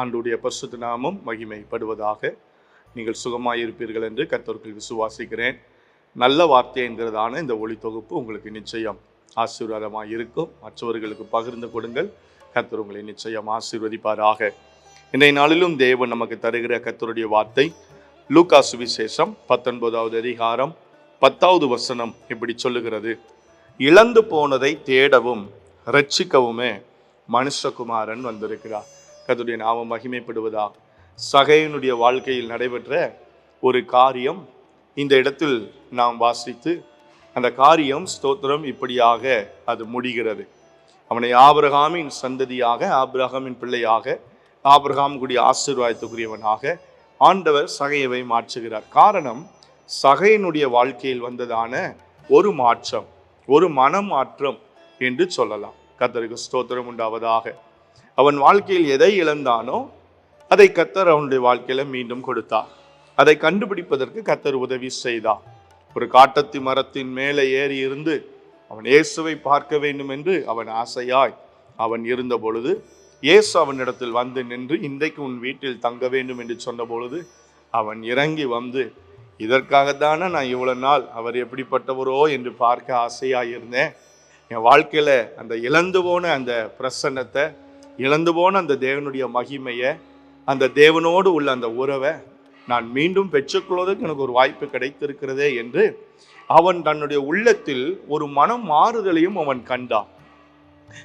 ஆண்டுடைய பசுத்த நாமம் மகிமைப்படுவதாக நீங்கள் சுகமாயிருப்பீர்கள் என்று கத்தோர்கள் விசுவாசிக்கிறேன். நல்ல வார்த்தை என்கிறதான இந்த ஒளி தொகுப்பு உங்களுக்கு நிச்சயம் ஆசீர்வாதமாக இருக்கும் மற்றவர்களுக்கு பகிர்ந்து கொடுங்கள். கத்தர் உங்களை நிச்சயம் ஆசீர்வதிப்பாராக. இன்றைய நாளிலும் தேவன் நமக்கு தருகிற கத்தருடைய வார்த்தை லூக்கா சுவிசேஷம் பத்தொன்பதாவது அதிகாரம் பத்தாவது வசனம் இப்படி சொல்லுகிறது. இழந்து போனதை தேடவும் ரட்சிக்கவுமே மனுஷகுமாரன் வந்திருக்கிறார். கத்துடைய நாமம் மகிமைப்படுவதா? சகையனுடைய வாழ்க்கையில் நடைபெற்ற ஒரு காரியம் இந்த இடத்தில் நாம் வாசித்து அந்த காரியம் ஸ்தோத்திரம் இப்படியாக அது முடிகிறது. அவனை ஆபிரகாமின் சந்ததியாக ஆபிரகாமின் பிள்ளையாக ஆபிரகாமுடைய ஆசீர்வாதத்துக்குரியவனாக ஆண்டவர் சகையவை மாற்றுகிறார். காரணம் சகையனுடைய வாழ்க்கையில் வந்ததான ஒரு மாற்றம் ஒரு மனமாற்றம் என்று சொல்லலாம். கத்தருக்கு ஸ்தோத்திரம் உண்டாவதாக. அவன் வாழ்க்கையில் எதை இழந்தானோ அதை கத்தர் அவனுடைய வாழ்க்கையில மீண்டும் கொடுத்தார். அதை கண்டுபிடிப்பதற்கு கத்தர் உதவி செய்தார். ஒரு காட்டத்தி மரத்தின் மேலே ஏறி இருந்து அவன் இயேசுவை பார்க்க வேண்டும் என்று அவன் ஆசையாய் அவன் இருந்த பொழுது இயேசு அவனிடத்தில் வந்து நின்று இன்றைக்கு உன் வீட்டில் தங்க வேண்டும் என்று சொன்ன பொழுது அவன் இறங்கி வந்து இதற்காகத்தானே நான் இவ்வளவு நாள் அவர் எப்படிப்பட்டவரோ என்று பார்க்க ஆசையாக இருந்தேன் என் வாழ்க்கையில் அந்த இழந்து போன அந்த பிரசன்னத்தை இழந்து போன அந்த தேவனுடைய மகிமையை அந்த தேவனோடு உள்ள அந்த உறவை நான் மீண்டும் பெற்றுக்கொள்வதற்கு எனக்கு ஒரு வாய்ப்பு கிடைத்திருக்கிறதே என்று அவன் தன்னுடைய உள்ளத்தில் ஒரு மனம் மாறுதலையும் அவன் கண்டான்.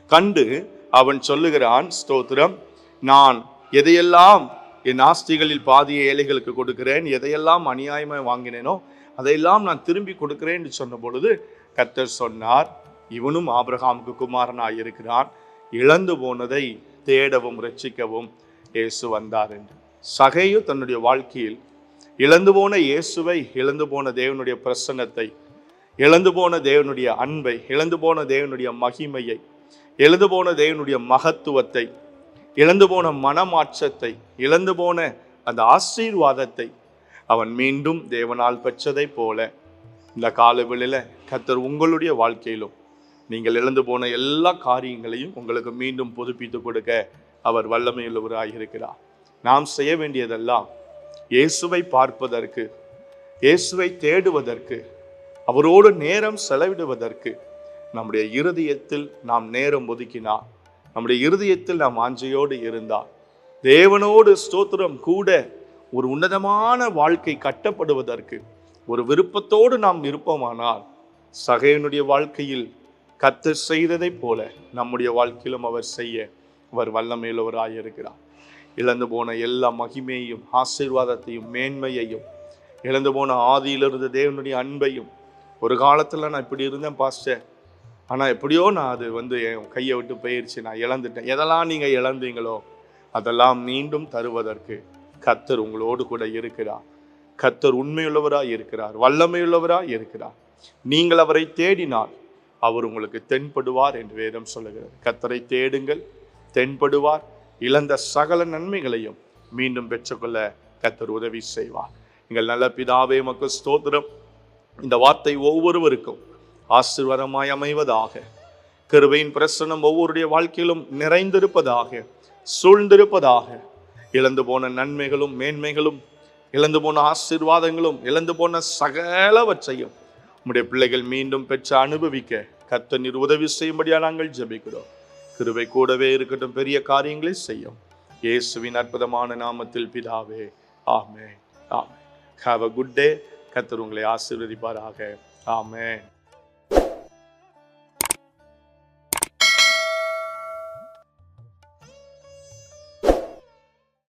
கண்டு அவன் சொல்லுகிறான் ஸ்தோத்திரம் நான் எதையெல்லாம் என் ஆஸ்திகளில் பாதிய ஏழைகளுக்கு கொடுக்கிறேன் எதையெல்லாம் அநியாயமாய் வாங்கினேனோ அதையெல்லாம் நான் திரும்பி கொடுக்கிறேன் என்று சொன்ன பொழுது கர்த்தர் சொன்னார் இவனும் ஆபிரகாமுக்கு குமாரனாய் இருக்கிறான் இழந்து போனதை தேடவும் ரட்சிக்கவும் இயேசு வந்தார் என்று. சகையு தன்னுடைய வாழ்க்கையில் இழந்து போன இயேசுவை இழந்து போன தேவனுடைய பிரசன்னத்தை இழந்து போன தேவனுடைய அன்பை இழந்து போன தேவனுடைய மகிமையை இழந்து போன தேவனுடைய மகத்துவத்தை இழந்து போன மனமாற்றத்தை இழந்து போன அந்த ஆசீர்வாதத்தை அவன் மீண்டும் தேவனால் பெற்றதை போல இந்த காலவெளியில் கத்தர் உங்களுடைய வாழ்க்கையிலும் நீங்கள் இழந்து போன எல்லா காரியங்களையும் உங்களுக்கு மீண்டும் புதுப்பித்து கொடுக்க அவர் வல்லமையுள்ளவராக இருக்கிறார் நாம் செய்ய வேண்டியதெல்லாம் இயேசுவை பார்ப்பதற்கு இயேசுவை தேடுவதற்கு அவரோடு நேரம் செலவிடுவதற்கு நம்முடைய இருதயத்தில் நாம் நேரம் ஒதுக்கினார். நம்முடைய இருதயத்தில் நாம் ஆஞ்சையோடு இருந்தால் தேவனோடு ஸ்தோத்திரம் கூட ஒரு உன்னதமான வாழ்க்கை கட்டப்படுவதற்கு ஒரு விருப்பத்தோடு நாம் இருப்போமானால் சகையனுடைய வாழ்க்கையில் கத்தர் செய்ததைப் போல நம்முடைய வாழ்க்கையிலும் அவர் செய்ய அவர் வல்லமையுள்ளவராக இருக்கிறார். இழந்து போன எல்லா மகிமையையும் ஆசீர்வாதத்தையும் மேன்மையையும் இழந்து போன ஆதியிலிருந்து தேவனுடைய அன்பையும் ஒரு காலத்தில் நான் இப்படி இருந்தேன் பாஸ்டர். ஆனால் எப்படியோ நான் அது வந்து என் கையை விட்டு போயிடுச்சு நான் இழந்துட்டேன். எதெல்லாம் நீங்கள் இழந்தீங்களோ அதெல்லாம் மீண்டும் தருவதற்கு கத்தர் உங்களோடு கூட இருக்கிறார். கத்தர் உண்மையுள்ளவராக இருக்கிறார் வல்லமையுள்ளவராக இருக்கிறார். நீங்கள் அவரை தேடினால் அவர் உங்களுக்கு தென்படுவார் என்று வேதம் சொல்லுகிறது. கத்தரை தேடுங்கள் தென்படுவார். இழந்த சகல நன்மைகளையும் மீண்டும் பெற்றுக்கொள்ள கத்தர் உதவி செய்வார். எங்கள் நல்ல பிதாவே மக்கள் ஸ்தோத்திரம். இந்த வார்த்தை ஒவ்வொருவருக்கும் ஆசீர்வாதமாய் அமைவதாக கிருபையின் பிரசனம் ஒவ்வொருடைய வாழ்க்கையிலும் நிறைந்திருப்பதாக சூழ்ந்திருப்பதாக இழந்து போன நன்மைகளும் மேன்மைகளும் இழந்து போன ஆசீர்வாதங்களும் இழந்து போன சகலவற்றையும் உம்முடைய பிள்ளைகள் மீண்டும் பெற்று அனுபவிக்க கத்த நீர் உதவி செய்யும்படியா நாங்கள் ஜபிக்கிறோம். கிருவை கூடவே இருக்கட்டும் பெரிய காரியங்களை செய்யும். இயேசுவின் அற்புதமான நாமத்தில் பிதாவே ஆமே ஆமே ஹாவ் அ குட் டே கத்தர் உங்களை ஆசீர்வதிப்பாராக. ஆமே